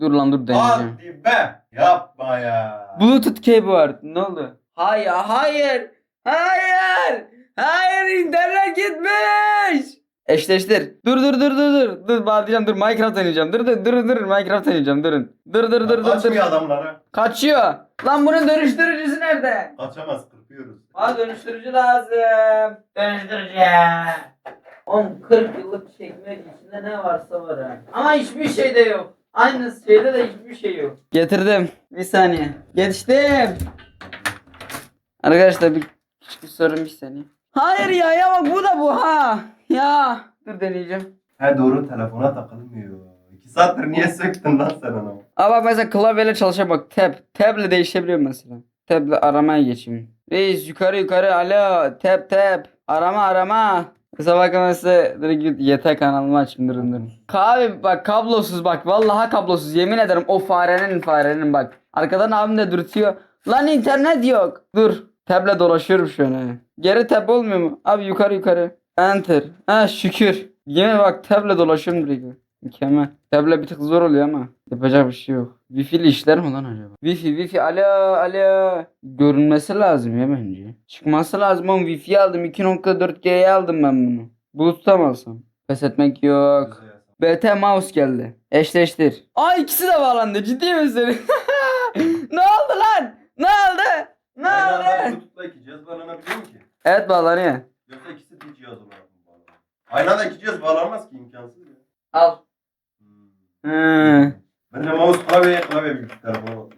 Dur lan dur deneyeceğim. Hadi be. Yapma ya. Bluetooth keyboard. Ne oldu? Hayır, hayır. Hayır. Hayır, internet gitmiş. Eşleştir. Dur dur dur dur dur. Dur bağlayacağım dur Minecraft oynayacağım. Dur dur dur dur Minecraft oynayacağım durun. Dur dur dur dur dur. Açmıyor adamları. Kaçıyor. Lan bunun dönüştürücüsü nerede? Kaçamaz kırpıyoruz. Bana dönüştürücü lazım. Dönüştürücü. 10 40 yıllık çekmek içinde ne varsa var ha. Ama hiçbir şey de yok. Aynı şeyde de hiçbir şey yok. Getirdim. Bir saniye. Geçtim. Arkadaşlar bir küçük bir sorun bir saniye. Hayır ya ya bak bu da bu ha. Ya. Dur deneyeceğim. He doğru telefona takılmıyor. İki saattir niye söktün lan sen onu? Aa bak mesela klavyeyle çalışıyor bak tab. Tab'le değişebiliyorum mesela. Tab'le aramaya geçeyim. Reis yukarı yukarı alo tab tab. Arama arama. Mesela bak mesela direkt git YT kanalımı açayım durun durun. Abi bak kablosuz bak vallahi kablosuz yemin ederim o farenin farenin bak. Arkadan abim de dürtüyor. Lan internet yok. Dur. Tab'le dolaşıyorum şu an. Geri tab olmuyor mu? Abi yukarı yukarı. Enter. Ha şükür. Yemin bak tab'le dolaşıyorum direkt. Mükemmel. Tablet bir tık zor oluyor ama yapacak bir şey yok. Wi-Fi ile işler mi lan acaba? Wi-Fi, Wi-Fi, alo, alo. Görünmesi lazım ya bence. Çıkması lazım oğlum. Wi-Fi aldım. 2.4G'ye aldım ben bunu. Bluetooth'ta mı alsam? Pes etmek yok. BT mouse geldi. Eşleştir. Aa ikisi de bağlandı. Ciddi misin? ne oldu lan? Ne oldu? Ne Aynı oldu? Bluetooth'la iki cihaz bağlanabiliyor mu ki? Evet bağlanıyor. Yoksa ikisi bir cihaz olarak mı bağlanıyor? Aynı anda iki cihaz bağlanmaz ki imkansız ya. Al. Hı. Bence mouse klavye klavye telefona bak.